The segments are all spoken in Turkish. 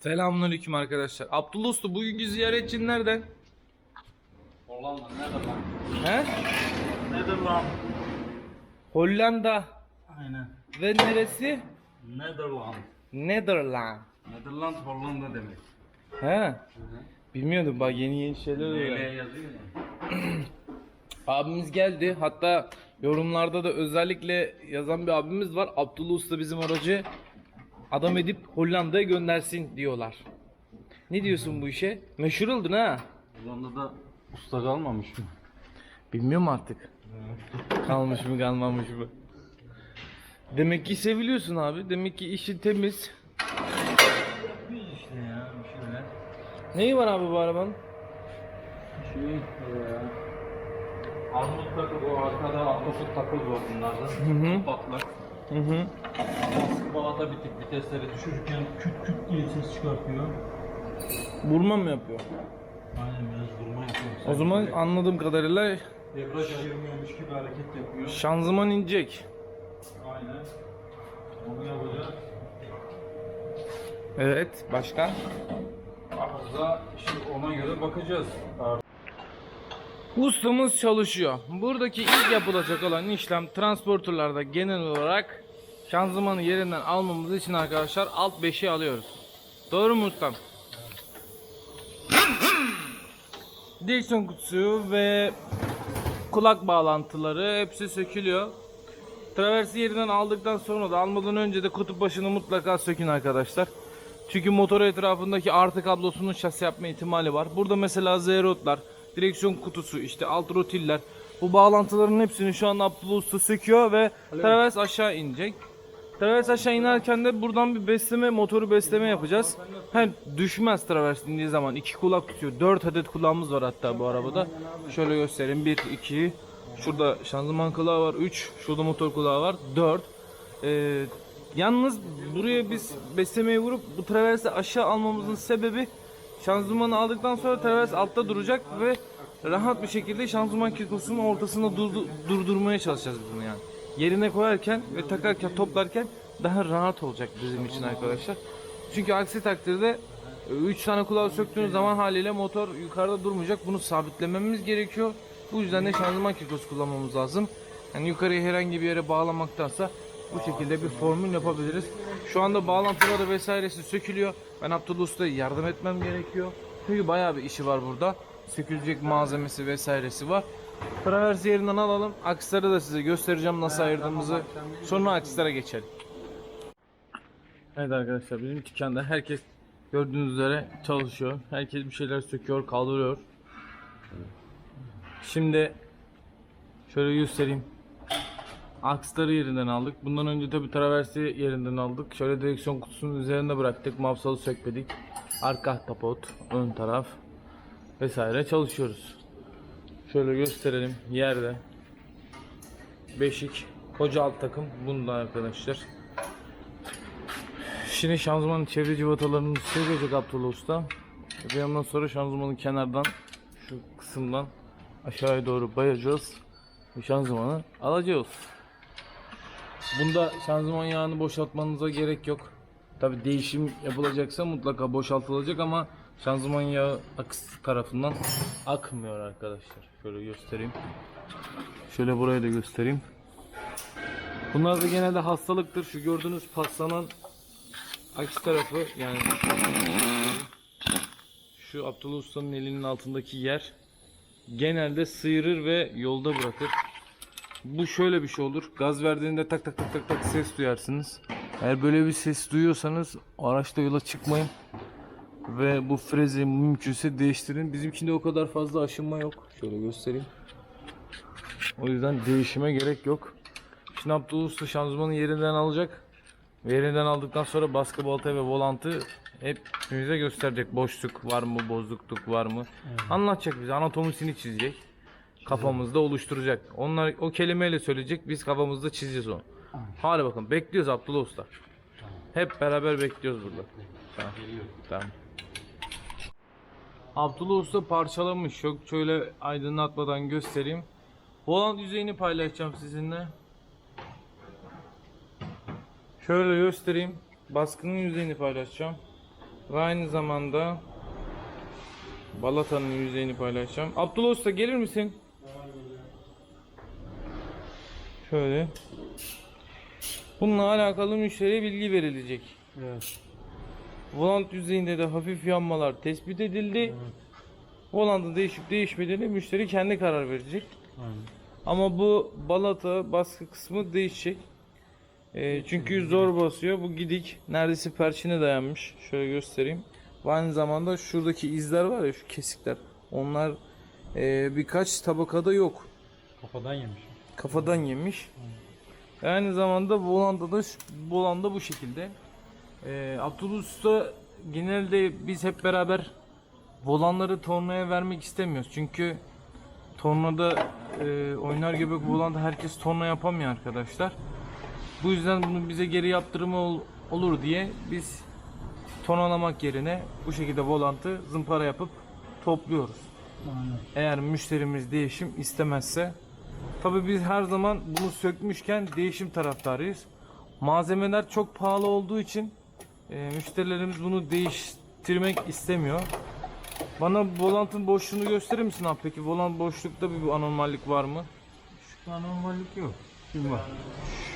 Selamünaleyküm arkadaşlar. Abdullah Usta bugünkü ziyaretçin nereden? Hollanda nedir lan? He? Nedir lan? Hollanda. Aynen. Ve neresi? Netherland. Netherland. Netherland Hollanda demek. He? Bilmiyordum bak yeni yeni şeyler Neyle öğrendim. yazıyor ya? Abimiz geldi. Hatta yorumlarda da özellikle yazan bir abimiz var. Abdullah Usta bizim aracı adam edip Hollanda'ya göndersin diyorlar. Ne diyorsun bu işe? Meşhur oldun ha. Hollanda'da usta kalmamış mı? Bilmiyorum artık. Kalmış mı kalmamış mı? Demek ki seviliyorsun abi. Demek ki işi temiz. İşte ya şeyler. Neyi var abi bu arabanın? Şey eee Armut takı bu arkada autofut takı var bunlarda. Hı hı. Patlak. Hı hı. Baskı balata bitik vitesleri düşürürken küt küt diye ses çıkartıyor. Burma mı yapıyor? Aynen biraz durma yapıyor. O zaman anladığım kadarıyla Debriyaj ayırmıyormuş gibi hareket yapıyor. şanzıman inecek. Aynen. Onu yapacağız. Evet. Başka? Arıza şimdi ona göre bakacağız. Ustamız çalışıyor. Buradaki ilk yapılacak olan işlem transporterlarda genel olarak şanzımanı yerinden almamız için arkadaşlar alt 5'i alıyoruz. Doğru mu ustam? Direksiyon kutusu ve kulak bağlantıları hepsi sökülüyor. Traversi yerinden aldıktan sonra da almadan önce de kutup başını mutlaka sökün arkadaşlar. Çünkü motor etrafındaki artı kablosunun şasi yapma ihtimali var. Burada mesela Z-Rod'lar, direksiyon kutusu, işte alt rotiller. Bu bağlantıların hepsini şu an Abdullah Usta söküyor ve travers aşağı inecek. Travers aşağı inerken de buradan bir besleme, motoru besleme yapacağız. Hem düşmez travers indiği zaman. iki kulak tutuyor. 4 adet kulağımız var hatta bu arabada. Şöyle göstereyim. 1, 2, şurada şanzıman kulağı var. 3, şurada motor kulağı var. 4. Ee, yalnız buraya biz beslemeyi vurup bu traversi aşağı almamızın sebebi şanzımanı aldıktan sonra travers altta duracak ve rahat bir şekilde şanzıman kilitosunun ortasında durdu- durdurmaya çalışacağız bunu yani. Yerine koyarken ve takarken toplarken daha rahat olacak bizim için arkadaşlar. Çünkü aksi takdirde 3 tane kulağı söktüğünüz zaman haliyle motor yukarıda durmayacak. Bunu sabitlememiz gerekiyor. Bu yüzden de şanzıman kilitosu kullanmamız lazım. Yani yukarıya herhangi bir yere bağlamaktansa bu şekilde bir formül yapabiliriz. Şu anda bağlantıları vesairesi sökülüyor. Ben Abdullah Usta'ya yardım etmem gerekiyor. Çünkü bayağı bir işi var burada. Sökülecek malzemesi vesairesi var. Traversi yerinden alalım. Aksları da size göstereceğim nasıl ayırdığımızı. Sonra akslere geçelim. Evet arkadaşlar bizim dükkanda herkes gördüğünüz üzere çalışıyor. Herkes bir şeyler söküyor, kaldırıyor. Şimdi şöyle göstereyim. Aksları yerinden aldık. Bundan önce tabi traversi yerinden aldık. Şöyle direksiyon kutusunun üzerinde bıraktık. Mafsalı sökmedik. Arka kapot, ön taraf vesaire çalışıyoruz. Şöyle gösterelim yerde. Beşik, koca alt takım bunda arkadaşlar. Şimdi şanzımanın çevre civatalarını sökecek Abdullah Usta. Ve ondan sonra şanzımanın kenardan şu kısımdan aşağıya doğru bayacağız. Şanzımanı alacağız. Bunda şanzıman yağını boşaltmanıza gerek yok. Tabi değişim yapılacaksa mutlaka boşaltılacak ama şanzıman yağı aks tarafından akmıyor arkadaşlar. Şöyle göstereyim. Şöyle burayı da göstereyim. Bunlar da genelde hastalıktır. Şu gördüğünüz paslanan aksi tarafı yani şu Abdullah Usta'nın elinin altındaki yer genelde sıyırır ve yolda bırakır. Bu şöyle bir şey olur. Gaz verdiğinde tak tak tak tak tak ses duyarsınız. Eğer böyle bir ses duyuyorsanız araçta yola çıkmayın. Ve bu frezi mümkünse değiştirin. Bizimkinde o kadar fazla aşınma yok. Şöyle göstereyim. O yüzden değişime gerek yok. Şimdi Abdullah Usta şanzımanı yerinden alacak. Ve yerinden aldıktan sonra baskı balta ve volantı hep bize gösterecek. Boşluk var mı, bozukluk var mı? Anlatacak bize. Anatomisini çizecek. Kafamızda oluşturacak. Onlar o kelimeyle söyleyecek. Biz kafamızda çizeceğiz onu. Hadi bakın bekliyoruz Abdullah Usta. Hep beraber bekliyoruz burada. Tamam. Tamam. Abdullah Usta parçalamış. Çok şöyle aydınlatmadan göstereyim. Volant yüzeyini paylaşacağım sizinle. Şöyle göstereyim. Baskının yüzeyini paylaşacağım. Ve aynı zamanda balatanın yüzeyini paylaşacağım. Abdullah Usta gelir misin? Şöyle. Bununla alakalı müşteriye bilgi verilecek. Evet. Volant yüzeyinde de hafif yanmalar tespit edildi. Volantın değişip değişmediğini müşteri kendi karar verecek. Aynen. Ama bu balata baskı kısmı değişecek. Ee, çünkü zor basıyor. Bu gidik. Neredeyse perçine dayanmış. Şöyle göstereyim. Aynı zamanda şuradaki izler var ya şu kesikler. Onlar e, birkaç tabakada yok. Kafadan yemiş. Kafadan yemiş. Aynı zamanda volanda da volanda bu şekilde. Ee, Abdullah Usta genelde biz hep beraber volanları tornaya vermek istemiyoruz. Çünkü tornada e, oynar göbek volanda herkes torna yapamıyor arkadaşlar. Bu yüzden bunu bize geri yaptırımı ol- olur diye biz tonalamak yerine bu şekilde volantı zımpara yapıp topluyoruz. Aynen. Eğer müşterimiz değişim istemezse Tabii biz her zaman bunu sökmüşken değişim taraftarıyız. Malzemeler çok pahalı olduğu için e, müşterilerimiz bunu değiştirmek istemiyor. Bana volantın boşluğunu gösterir misin abi peki? Volant boşlukta bir anormallik var mı? Şu anormallik yok. Şimdi bak.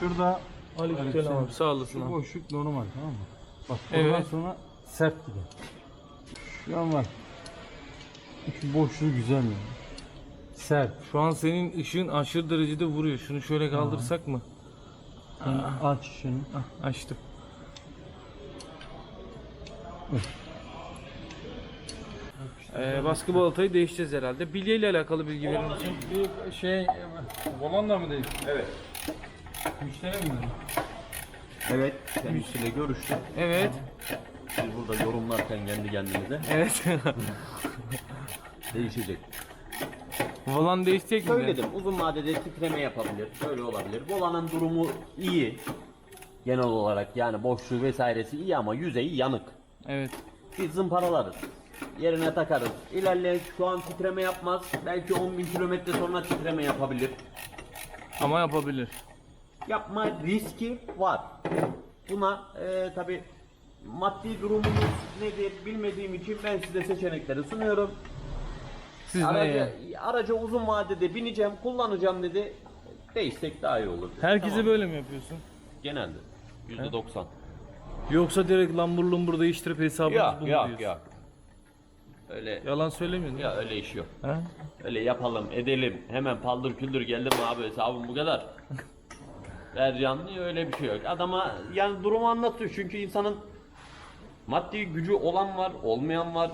Şurada Aleykümselam abi sağ olasın Şu abi. boşluk normal tamam mı? Bak Evet. sonra sert gider. Şu an var. Şu boşluğu güzel mi? Sert. Şu an senin ışığın aşırı derecede vuruyor. Şunu şöyle kaldırsak mı? Sen aç şunu. Ah, açtım. Ee, baskı balatayı değişeceğiz herhalde. Bilye ile alakalı bilgi verir misin? Bir şey volanla mı değil? Evet. Müşteri mi? Evet, kendisiyle görüştük. Evet. Biz burada yorumlarken kendi kendimize Evet. değişecek. Volan değişecek mi? Söyledim, uzun vadede titreme yapabilir, şöyle olabilir. Volanın durumu iyi. Genel olarak yani boşluğu vesairesi iyi ama yüzeyi yanık. Evet. Biz zımparalarız. Yerine takarız. İlerleyen şu an titreme yapmaz. Belki 10 bin kilometre sonra titreme yapabilir. Ama yapabilir. Yapma riski var. Buna e, tabi maddi durumunuz nedir bilmediğim için ben size seçenekleri sunuyorum. Siz? Araca, araca uzun vadede bineceğim, kullanacağım dedi. Değişsek daha iyi olur. dedi. Herkese Tamam. böyle mi yapıyorsun? Genelde. %90. Yoksa direkt lambur lumbur değiştirip hesabınız Yok bu mu yok diyorsun? yok. Öyle Yalan söylemiyorsun. ya öyle iş yok. Ha? Öyle yapalım, edelim. Hemen paldır küldür geldim abi hesabım bu kadar. Ver canlı öyle bir şey yok. Adama yani durumu anlatıyor çünkü insanın maddi gücü olan var, olmayan var.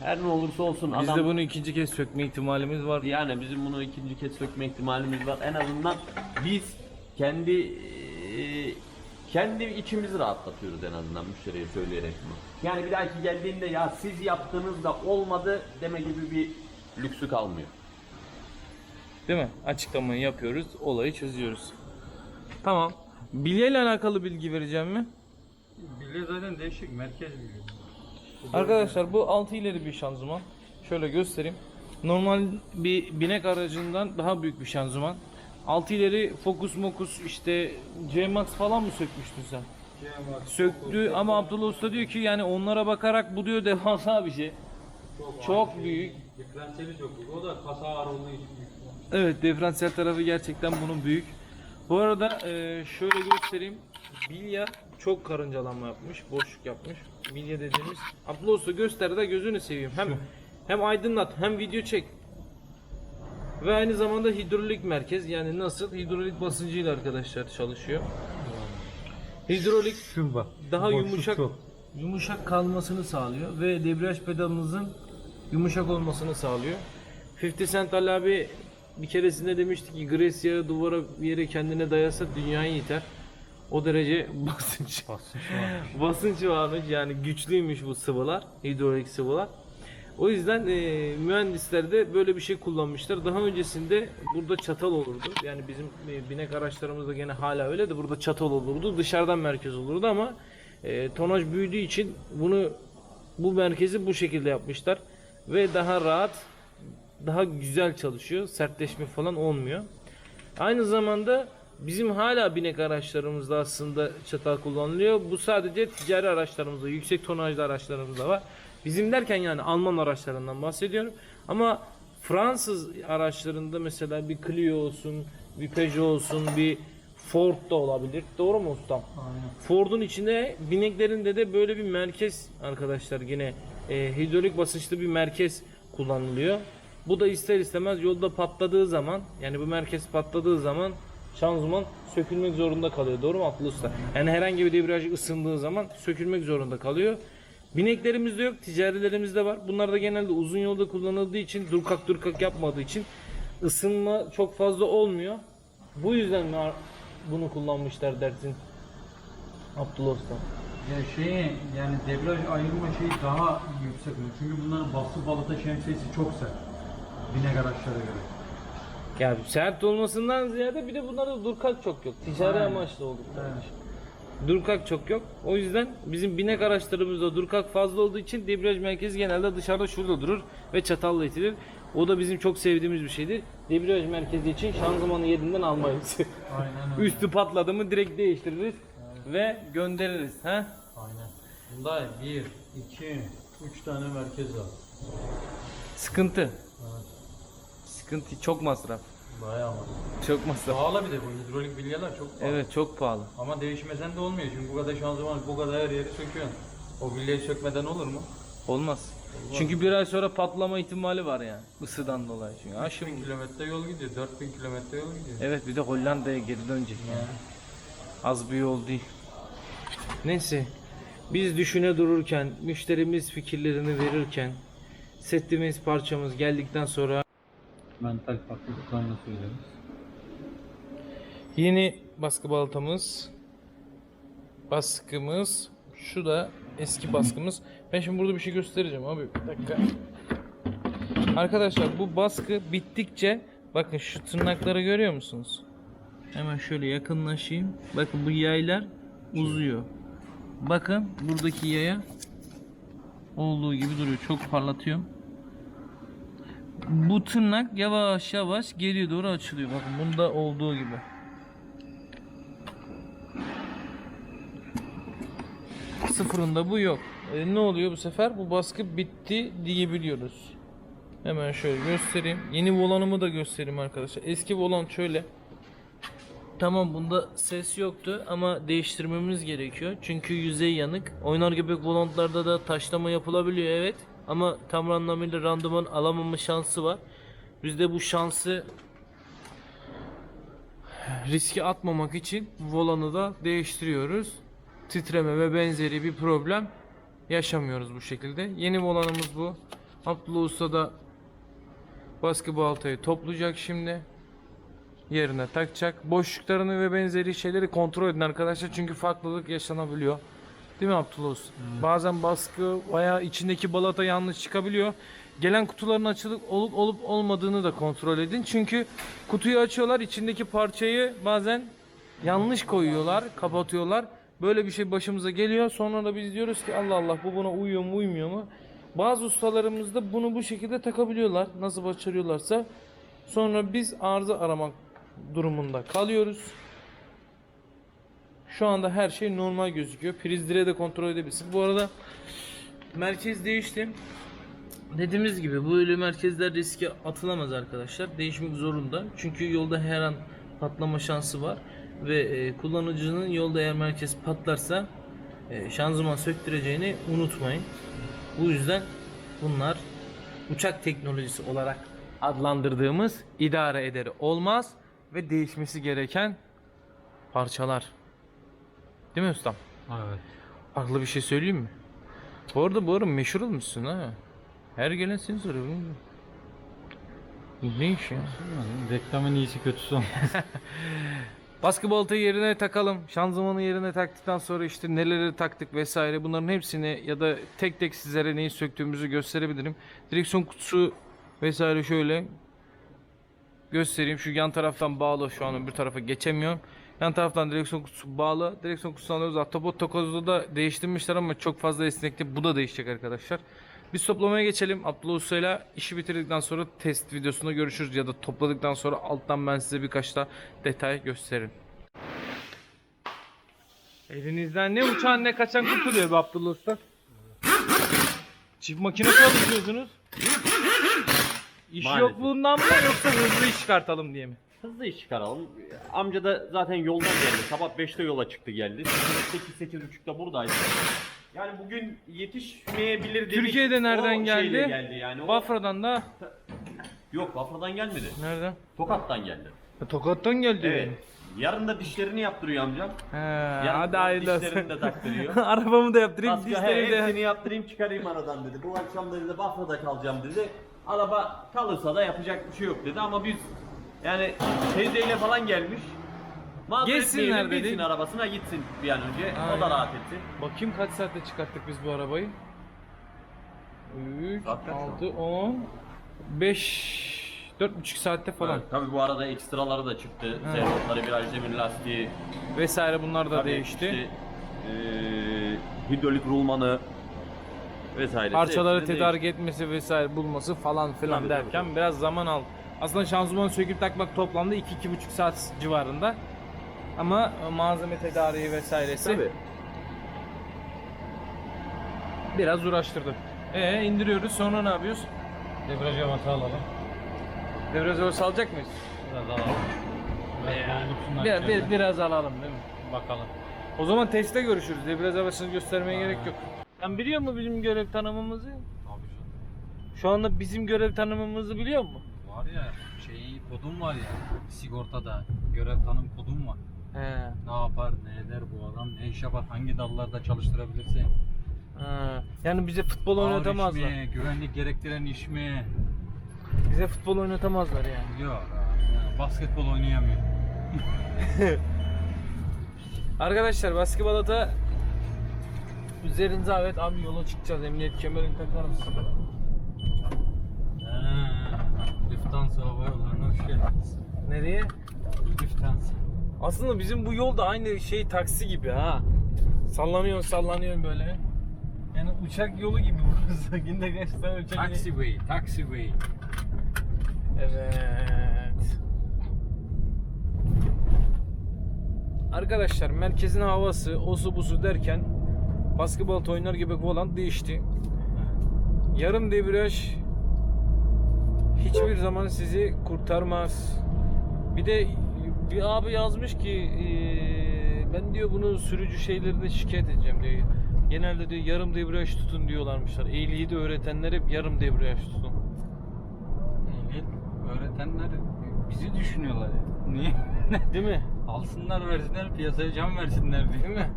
Her ne olursa olsun Biz adam de bunu ikinci kez sökme ihtimalimiz var. yani bizim bunu ikinci kez sökme ihtimalimiz var. En azından biz kendi eee, kendi içimizi rahatlatıyoruz en azından müşteriye söyleyerek bunu. Yani bir dahaki geldiğinde ya siz yaptığınızda olmadı deme gibi bir lüksü kalmıyor. Değil mi? Açıklamayı yapıyoruz, olayı çözüyoruz. Tamam. Bilye ile alakalı bilgi vereceğim mi? Bilye zaten değişik. Merkez bilye. Arkadaşlar bu 6 ileri bir şanzıman. Şöyle göstereyim. Normal bir binek aracından daha büyük bir şanzıman. 6 ileri Focus Mocus işte C-Max falan mı sökmüştün sen? Söktü ama Abdullah Usta diyor ki yani onlara bakarak bu diyor devasa bir şey. Çok büyük. Diferansiyeli çok büyük. O da kasa ağır olduğu için büyük. Evet diferansiyel tarafı gerçekten bunun büyük. Bu arada e, şöyle göstereyim. Bilya çok karıncalanma yapmış, boşluk yapmış. Bilya dediğimiz. Usta göster de gözünü seveyim. Hem hem aydınlat hem video çek. Ve aynı zamanda hidrolik merkez yani nasıl hidrolik basıncıyla arkadaşlar çalışıyor. Hidrolik Şu bak. daha boşluk yumuşak çok. yumuşak kalmasını sağlıyor ve debriyaj pedalınızın yumuşak olmasını sağlıyor. 50 Cent Ali abi bir keresinde demişti ki gres yağı duvara bir yere kendine dayasa dünyayı yiter. O derece basınç Basınç var. basınç varmış yani güçlüymüş bu sıvılar, hidrolik sıvılar. O yüzden e, mühendisler de böyle bir şey kullanmışlar. Daha öncesinde burada çatal olurdu. Yani bizim e, binek araçlarımızda gene hala öyle de burada çatal olurdu. Dışarıdan merkez olurdu ama e, tonaj büyüdüğü için bunu bu merkezi bu şekilde yapmışlar ve daha rahat, daha güzel çalışıyor. Sertleşme falan olmuyor. Aynı zamanda Bizim hala binek araçlarımızda aslında çatal kullanılıyor. Bu sadece ticari araçlarımızda, yüksek tonajlı araçlarımızda var. Bizim derken yani Alman araçlarından bahsediyorum. Ama Fransız araçlarında mesela bir Clio olsun, bir Peugeot olsun, bir Ford da olabilir. Doğru mu ustam? Aynen. Ford'un içinde bineklerinde de böyle bir merkez arkadaşlar yine e, hidrolik basınçlı bir merkez kullanılıyor. Bu da ister istemez yolda patladığı zaman yani bu merkez patladığı zaman şanzıman sökülmek zorunda kalıyor. Doğru mu Abdullah Usta? Yani herhangi bir debriyaj ısındığı zaman sökülmek zorunda kalıyor. Bineklerimizde yok, ticarilerimizde var. Bunlar da genelde uzun yolda kullanıldığı için, durkak durkak yapmadığı için ısınma çok fazla olmuyor. Bu yüzden mi bunu kullanmışlar dersin Abdullah Usta? Ya şey yani debriyaj ayrılma şeyi daha yüksek oluyor. Çünkü bunların bası balata şemsiyesi çok sert. Binek araçlara göre. Ya sert olmasından ziyade bir de bunlarda durkak çok yok. Ticari Aynen. amaçlı olduk. Durkak çok yok. O yüzden bizim binek araçlarımızda durkak fazla olduğu için debriyaj merkezi genelde dışarıda şurada durur ve çatalla itilir. O da bizim çok sevdiğimiz bir şeydir. Debriyaj merkezi için şanzımanı yerinden almayız. Aynen öyle. Üstü patladı mı direkt değiştiririz ve göndeririz. He? Aynen. Bunda 1, 2, 3 tane merkez var. Sıkıntı. Sıkıntı çok masraf. Bayağı var. Çok masraf. Pahalı bir de bu hidrolik bilyeler çok pahalı. Evet çok pahalı. Ama değişmesen de olmuyor çünkü bu kadar şanzıman bu kadar her yeri söküyorsun. O bilyeyi sökmeden olur mu? Olmaz. Çünkü bir ay sonra patlama ihtimali var yani. Isıdan dolayı. Çünkü 3000 aşım. kilometre yol gidiyor, 4000 kilometre yol gidiyor. Evet bir de Hollanda'ya geri dönecek. Yani. Az bir yol değil. Neyse. Biz düşüne dururken, müşterimiz fikirlerini verirken, setimiz parçamız geldikten sonra Mental farklılıklarını söyleriz. yeni baskı baltamız, baskımız, şu da eski baskımız. Ben şimdi burada bir şey göstereceğim abi. Bir dakika. Arkadaşlar bu baskı bittikçe bakın şu tırnakları görüyor musunuz? Hemen şöyle yakınlaşayım. Bakın bu yaylar uzuyor. Bakın buradaki yaya olduğu gibi duruyor. Çok parlatıyorum. Bu tırnak yavaş yavaş geriye doğru açılıyor. Bakın bunda olduğu gibi. Sıfırında bu yok. E, ne oluyor bu sefer? Bu baskı bitti diyebiliyoruz. Hemen şöyle göstereyim. Yeni volanımı da göstereyim arkadaşlar. Eski volan şöyle. Tamam bunda ses yoktu ama değiştirmemiz gerekiyor. Çünkü yüzey yanık. Oynar göbek volantlarda da taşlama yapılabiliyor evet. Ama tam anlamıyla randıman alamama şansı var. Biz de bu şansı riske atmamak için volanı da değiştiriyoruz. Titreme ve benzeri bir problem yaşamıyoruz bu şekilde. Yeni volanımız bu. Abdullah Usta da baskı baltayı toplayacak şimdi. Yerine takacak. Boşluklarını ve benzeri şeyleri kontrol edin arkadaşlar. Çünkü farklılık yaşanabiliyor. Değil mi Abdullah Usta? Bazen baskı veya içindeki balata yanlış çıkabiliyor. Gelen kutuların açılıp olup olup olmadığını da kontrol edin. Çünkü kutuyu açıyorlar, içindeki parçayı bazen yanlış koyuyorlar, kapatıyorlar. Böyle bir şey başımıza geliyor. Sonra da biz diyoruz ki Allah Allah bu buna uyuyor mu, uymuyor mu? Bazı ustalarımız da bunu bu şekilde takabiliyorlar. Nasıl başarıyorlarsa. Sonra biz arıza aramak durumunda kalıyoruz. Şu anda her şey normal gözüküyor. Priz direği de kontrol edebilirsiniz. Bu arada merkez değişti. Dediğimiz gibi bu öyle merkezler riske atılamaz arkadaşlar. Değişmek zorunda. Çünkü yolda her an patlama şansı var. Ve e, kullanıcının yolda eğer merkez patlarsa e, şanzıman söktüreceğini unutmayın. Bu yüzden bunlar uçak teknolojisi olarak adlandırdığımız idare ederi olmaz ve değişmesi gereken parçalar. Değil mi ustam? Evet. Farklı bir şey söyleyeyim mi? Bu arada bu arada meşhur olmuşsun ha. Her gelen seni soruyor. Bu ne iş ya? Reklamın iyisi kötüsü olmaz. Baskı baltayı yerine takalım. Şanzımanı yerine taktıktan sonra işte neleri taktık vesaire bunların hepsini ya da tek tek sizlere neyi söktüğümüzü gösterebilirim. Direksiyon kutusu vesaire şöyle göstereyim. Şu yan taraftan bağlı şu an bir tarafa geçemiyorum. Yan taraftan direksiyon kutusu bağlı. Direksiyon kutusunu alıyoruz. Ahtapot takozda da değiştirmişler ama çok fazla esnekti. Bu da değişecek arkadaşlar. Biz toplamaya geçelim. Abdullah Usta'yla işi bitirdikten sonra test videosunda görüşürüz ya da topladıktan sonra alttan ben size birkaç da detay gösteririm. Elinizden ne uçan ne kaçan kurtuluyor be Abdullah Usta. Çift makine çalışıyorsunuz. İş Maalesef. yokluğundan mı yoksa hızlı iş çıkartalım diye mi? Hızlı iş çıkaralım. Amca da zaten yoldan geldi. Sabah 5'te yola çıktı geldi. 8-8.30'da buradaydı. Yani bugün yetişmeyebilir dedik. Türkiye'de nereden geldi? şeyle geldi yani. O... Bafra'dan da Yok Bafra'dan gelmedi. nereden? Tokat'tan geldi. E, Tokat'tan geldi. Evet. Yarın da dişlerini yaptırıyor amcam. He, Yarın hadi hayırlı dişlerini de olsun. taktırıyor. Arabamı da yaptırayım, Kaskı dişleri he, de. hepsini yaptırayım çıkarayım aradan dedi. Bu akşam da dedi Bafra'da kalacağım dedi. Araba kalırsa da yapacak bir şey yok dedi ama biz yani teyzeyle falan gelmiş. Mazeret Geçsinler etmeyelim, dedi. binsin arabasına gitsin bir an önce. O Aynen. da rahat etsin. Bakayım kaç saatte çıkarttık biz bu arabayı? 3, Saat kaç şu 6, 10, 5, 4,5 saatte falan. Evet, tabii bu arada ekstraları da çıktı. Servotları, viraj zemin lastiği. Vesaire bunlar da tabii değişti. işte, eee, hidrolik rulmanı vesaire. Parçaları Hepsini tedarik etmesi vesaire bulması falan filan Tabii, derken tabii, biraz zaman aldı. Aslında şanzımanı söküp takmak toplamda 2-2,5 saat civarında. Ama malzeme tedariği vesairesi Tabii. biraz uğraştırdı. E indiriyoruz sonra ne yapıyoruz? Debriyaj havatı alalım. Öyle salacak mıyız? Biraz alalım. Biraz doldursunlar Bir, bir, içeride. biraz alalım değil mi? Bakalım. O zaman testte görüşürüz. Debriyaj havasını göstermeye gerek yok. Sen biliyor musun bizim görev tanımımızı? Abi canım. Şu anda bizim görev tanımımızı biliyor musun? Var ya şey kodum var ya sigortada görev tanım kodum var. He. Ne yapar, ne eder bu adam, ne iş yapar, hangi dallarda çalıştırabilirse. Ha. Yani bize futbol Ağır iş oynatamazlar. mi, güvenlik gerektiren iş mi? Bize futbol oynatamazlar yani. Yok. ya, basketbol oynayamıyor. Arkadaşlar basketbol ata üzerinize evet abi yola çıkacağız. Emniyet kemerini takar mısın? Ha, Lufthansa hava yollarına hoş geldiniz. Nereye? Lufthansa. Aslında bizim bu yol da aynı şey taksi gibi ha. Sallanıyorsun sallanıyorsun böyle. Yani uçak yolu gibi burası. Günde kaç tane uçak Taxiway, taxiway. Evet. Arkadaşlar merkezin havası, osu busu derken basketbol oynar gibi falan değişti. Yarım debriyaj hiçbir zaman sizi kurtarmaz. Bir de bir abi yazmış ki eee, ben diyor bunu sürücü şeylerinde şikayet edeceğim diyor. Genelde diyor yarım debriyaj tutun diyorlarmışlar. Ehliyeti öğretenler hep yarım debriyaj tutun. Ehliyet öğretenler bizi düşünüyorlar ya. Niye? Değil mi? Alsınlar versinler piyasaya can versinler diye. Değil mi?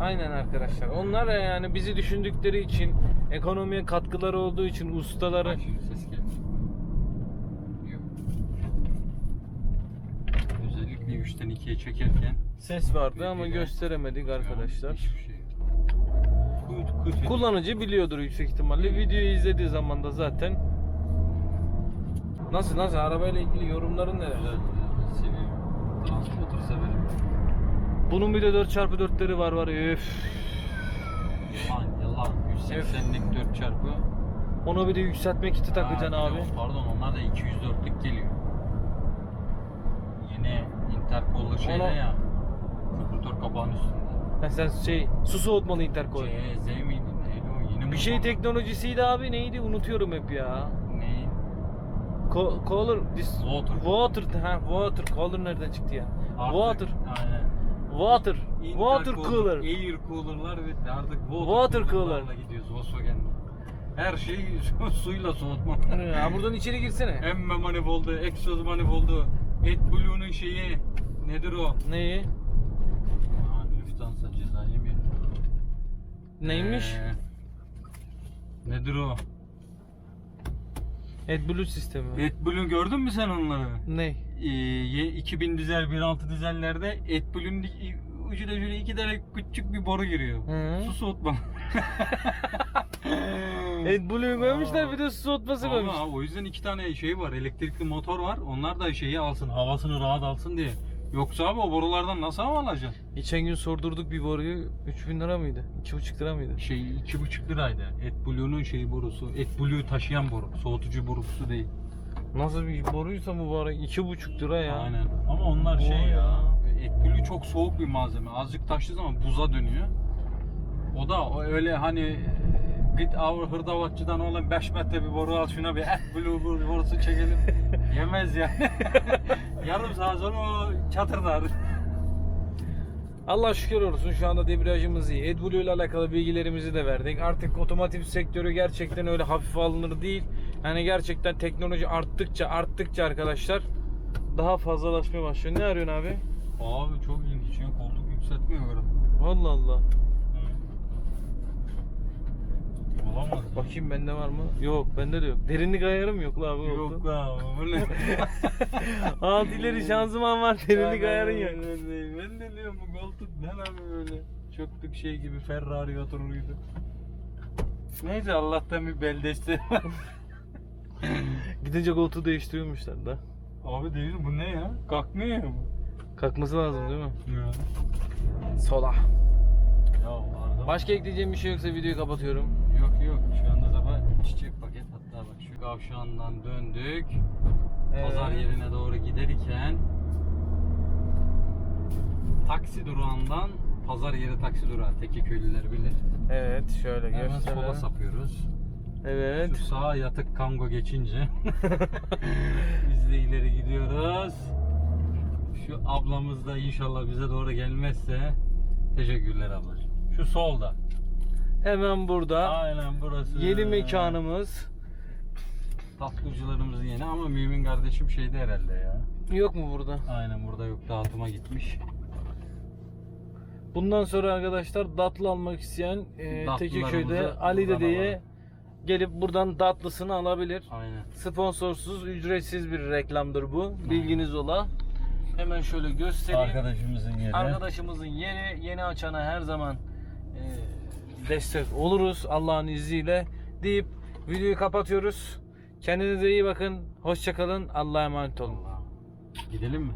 Aynen arkadaşlar. Onlar yani bizi düşündükleri için, ekonomiye katkıları olduğu için ustaları şimdi ses geldi. Yok. Özellikle 3'ten 2'ye çekerken ses vardı ama Bilgiler. gösteremedik arkadaşlar. Hiçbir şey yok. Kut, kut Kullanıcı biliyordur yüksek ihtimalle. Videoyu izlediği zaman da zaten Nasıl nasıl arabayla ilgili yorumların neler? Seviyorum. Transporter severim. Bunun bir de 4x4'leri var var. Öf. Yalan yalan. 180'lik 4 çarpı. Ona bir de yükseltme kiti takacaksın abi. Pardon onlar da 204'lük geliyor. Yeni intercooler şeyde Ona- ya. Kompresör kapağın üstünde. Ha, sen şey su soğutmalı interkoy. CZ miydi neydi o? Yeni Bir şey teknolojisiydi abi neydi unutuyorum hep ya. Ne? Co- Color this Water. water ha water color nereden çıktı ya? Water Aynen. water water Intercooler, cooler. Air cooler'lar ve artık water, Water cooler'larla cooler. gidiyoruz Volkswagen'de. Her şey suyla soğutma. Ha buradan içeri girsene. Emme manifoldu, egzoz manifoldu, AdBlue'nun şeyi nedir o? Neyi? Aa, Lufthansa ceza yemiyor. Neymiş? Ee, nedir o? AdBlue sistemi. AdBlue gördün mü sen onları? Ne? Ee, ye- 2000 dizel 1.6 dizellerde AdBlue'nun ucuna şöyle iki tane küçük bir boru giriyor. Hı. Su soğutma. AdBlue'yu koymuşlar bir de su soğutması koymuş. Ama o yüzden iki tane şey var, elektrikli motor var. Onlar da şeyi alsın, havasını rahat alsın diye. Yoksa abi o borulardan nasıl hava alacaksın? Geçen gün sordurduk bir boruyu 3000 lira mıydı? 2,5 lira mıydı? Şey iki buçuk liraydı. AdBlue'nun şey borusu. AdBlue'yu taşıyan boru. Soğutucu borusu değil. Nasıl bir boruysa bu boru 2,5 lira ya. Aynen. Ama onlar şey ya. Etbülü çok soğuk bir malzeme. Azıcık taştığı zaman buza dönüyor. O da öyle hani git avr hırdavatçıdan oğlum 5 metre bir boru al şuna bir etbülü borusu çekelim. Yemez yani. Yarım saat sonra o çatırdar. Allah şükür olsun şu anda debriyajımız iyi. AdBlue ile alakalı bilgilerimizi de verdik. Artık otomotiv sektörü gerçekten öyle hafife alınır değil. Yani gerçekten teknoloji arttıkça arttıkça arkadaşlar daha fazlalaşmaya başlıyor. Ne arıyorsun abi? Abi çok ilginç ya koltuk yükseltmiyor böyle. Allah Allah. Olamaz. Bakayım bende var mı? Yok bende de yok. Derinlik ayarı mı yok la abi? Yok la bu ne? Alt ileri şanzıman var derinlik ayarın yok. Ben de diyorum bu koltuk ne lan böyle? Çöktük şey gibi Ferrari otururuydu. Neyse Allah'tan bir bel desteği var. Gidince koltuğu değiştiriyormuşlar da. Abi değil bu ne ya? Kalkmıyor ya bu. Kalkması lazım değil mi? Ya. Sola. Ya. Başka ekleyeceğim bir şey yoksa videoyu kapatıyorum. Yok yok şu anda da bak çiçek paket hatta bak şu kavşağından döndük. Pazar Evet. yerine doğru giderken taksi durağından pazar yeri taksi durağı Tekiköylüler bilir. Evet şöyle Hemen gösterelim. sola sapıyoruz. Evet. Şu sağa yatık kango geçince biz de ileri gidiyoruz. Şu ablamız da inşallah bize doğru gelmezse teşekkürler ablacığım. Şu solda. Hemen burada Aynen burası. yeni mekanımız. Tatlıcılarımızın yeni ama Mümin kardeşim şeyde herhalde ya. Yok mu burada? Aynen burada yok dağıtıma gitmiş. Bundan sonra arkadaşlar datlı almak isteyen e, Tekiköy'de Ali Dede'ye gelip buradan datlısını alabilir. Aynen. Sponsorsuz, ücretsiz bir reklamdır bu. Bilginiz ola. Hemen şöyle göstereyim. Arkadaşımızın yeri. Arkadaşımızın yeri yeni açana her zaman e, destek oluruz Allah'ın izniyle deyip videoyu kapatıyoruz. Kendinize iyi bakın. Hoşçakalın. Allah'a emanet olun. Gidelim mi?